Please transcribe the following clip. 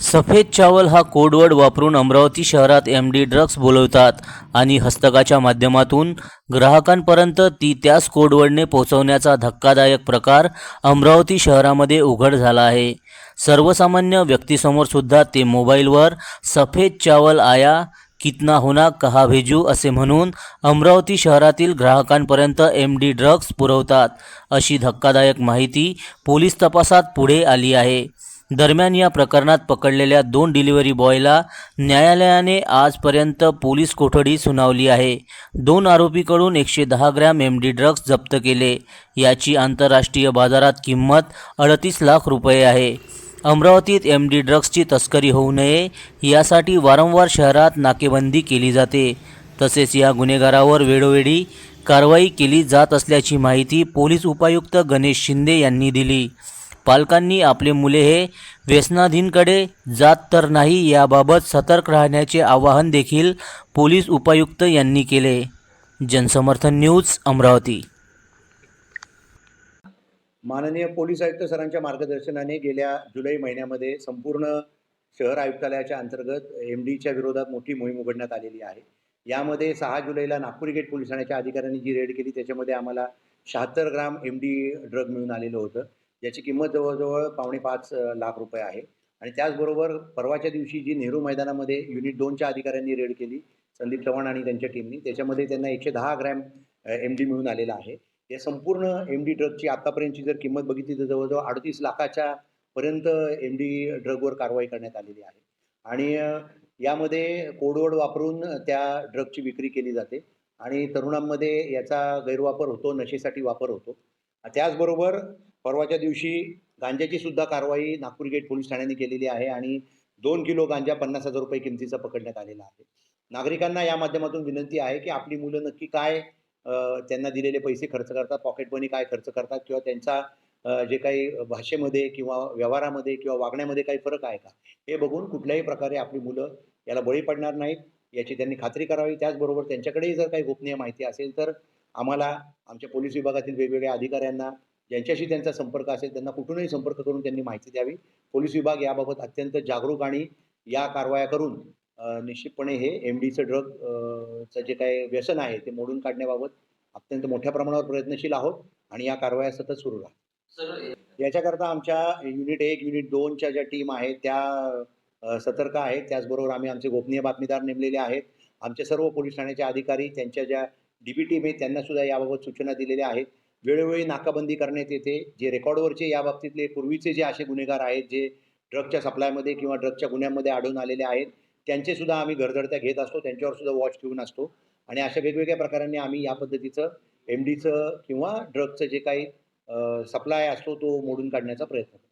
सफेद चावल हा कोडवर्ड वापरून अमरावती शहरात एम डी ड्रग्ज बोलवतात आणि हस्तकाच्या माध्यमातून ग्राहकांपर्यंत ती त्याच कोडवर्डने पोहोचवण्याचा धक्कादायक प्रकार अमरावती शहरामध्ये उघड झाला आहे. सर्वसामान्य व्यक्तीसमोर सुद्धा ते मोबाईलवर सफेद चावल आया कितना होना कहा भेजू असे म्हणून अमरावती शहरातील ग्राहकांपर्यंत एम डी ड्रग्ज पुरवतात. अशी धक्कादायक माहिती पोलीस तपासात पुढे आली आहे. दरम्यान या प्रकरणात पकडलेल्या दोन डिलिव्हरी बॉयला न्यायालयाने आजपर्यंत पोलीस कोठडी सुनावली आहे. दोन आरोपीकडून एकशे दहा ग्रॅम एम डी ड्रग्ज जप्त केले. याची आंतरराष्ट्रीय बाजारात किंमत अडतीस लाख रुपये आहे. अमरावतीत एम डी ड्रग्जची तस्करी होऊ नये यासाठी वारंवार शहरात नाकेबंदी केली जाते. तसेच या गुन्हेगारावर वेळोवेळी कारवाई केली जात असल्याची माहिती पोलीस उपायुक्त गणेश शिंदे यांनी दिली. पालकांनी आपले मुले हे व्यसनाधीनकडे जात तर नाही याबाबत सतर्क राहण्याचे आवाहन देखील पोलीस उपायुक्त यांनी केले. जनसमर्थन न्यूज अमरावती. माननीय पोलीस आयुक्त सरांच्या मार्गदर्शनाने गेल्या जुलै महिन्यामध्ये संपूर्ण शहर आयुक्तालयाच्या अंतर्गत एम डीच्या विरोधात मोठी मोहीम उघडण्यात आलेली आहे. यामध्ये सहा जुलैला नागपूर गेट पोलीस ठाण्याच्या अधिकाऱ्यांनी जी रेड केली त्याच्यामध्ये आम्हाला शहात्तर ग्राम एम डी ड्रग मिळून आलेलं होतं. ज्याची किंमत जवळजवळ पावणे पाच लाख रुपये आहे. आणि त्याचबरोबर परवाच्या दिवशी जी नेहरू मैदानामध्ये युनिट दोनच्या अधिकाऱ्यांनी रेड केली संदीप चव्हाण आणि त्यांच्या टीमनी त्याच्यामध्ये त्यांना एकशे दहा ग्रॅम एम डी मिळून आलेला आहे. या संपूर्ण एम डी ड्रगची आतापर्यंतची जर किंमत बघितली तर जवळजवळ अडतीस लाखाच्या पर्यंत एम डी ड्रगवर कारवाई करण्यात आलेली आहे. आणि यामध्ये कोडवड वापरून त्या ड्रगची विक्री केली जाते. आणि तरुणांमध्ये याचा गैरवापर होतो नशेसाठी वापर होतो. त्याचबरोबर परवाच्या दिवशी गांज्याची सुद्धा कारवाई नागपूर गेट पोलीस ठाण्याने केलेली आहे आणि दोन किलो गांजा पन्नास हजार रुपये किमतीचा पकडण्यात आलेला आहे. नागरिकांना या माध्यमातून विनंती आहे की आपली मुलं नक्की काय त्यांना दिलेले पैसे खर्च करतात पॉकेट मनी काय खर्च करतात किंवा त्यांचा जे काही भाषेमध्ये किंवा व्यवहारामध्ये किंवा वागण्यामध्ये काही फरक आहे का? हे बघून कुठल्याही प्रकारे आपली मुलं याला बळी पडणार नाहीत याची त्यांनी खात्री करावी. त्याचबरोबर त्यांच्याकडेही जर काही गोपनीय माहिती असेल तर आम्हाला आमच्या पोलीस विभागातील वेगवेगळ्या अधिकाऱ्यांना ज्यांच्याशी त्यांचा संपर्क असेल त्यांना कुठूनही संपर्क करून त्यांनी माहिती द्यावी. पोलीस विभाग याबाबत अत्यंत जागरूक आणि या कारवाया करून निश्चितपणे हे एम डीचं ड्रग चं जे काही व्यसन आहे ते मोडून काढण्याबाबत अत्यंत मोठ्या प्रमाणावर प्रयत्नशील आहोत आणि या कारवाया सतत सुरू राहतात याच्याकरता आमच्या युनिट एक युनिट दोनच्या ज्या टीम आहेत त्या सतर्क आहेत. त्याचबरोबर आम्ही आमचे गोपनीय बातमीदार नेमलेले आहेत. आमचे सर्व पोलीस ठाण्याचे अधिकारी त्यांच्या ज्या डी बी टीम आहेत त्यांना सुद्धा याबाबत सूचना दिलेल्या आहेत. वेळोवेळी नाकाबंदी करण्यात येते. जे रेकॉर्डवरचे या बाबतीतले पूर्वीचे जे असे गुन्हेगार आहेत जे ड्रगच्या सप्लायमध्ये किंवा ड्रगच्या गुन्ह्यामध्ये आढळून आलेले आहेत त्यांचे सुद्धा आम्ही घरधडत्या घेत असतो. त्यांच्यावर सुद्धा वॉच ठेवून असतो. आणि अशा वेगवेगळ्या प्रकारांनी आम्ही या पद्धतीचं एम डीचं किंवा ड्रगचं जे काही सप्लाय असतो तो मोडून काढण्याचा प्रयत्न करतो.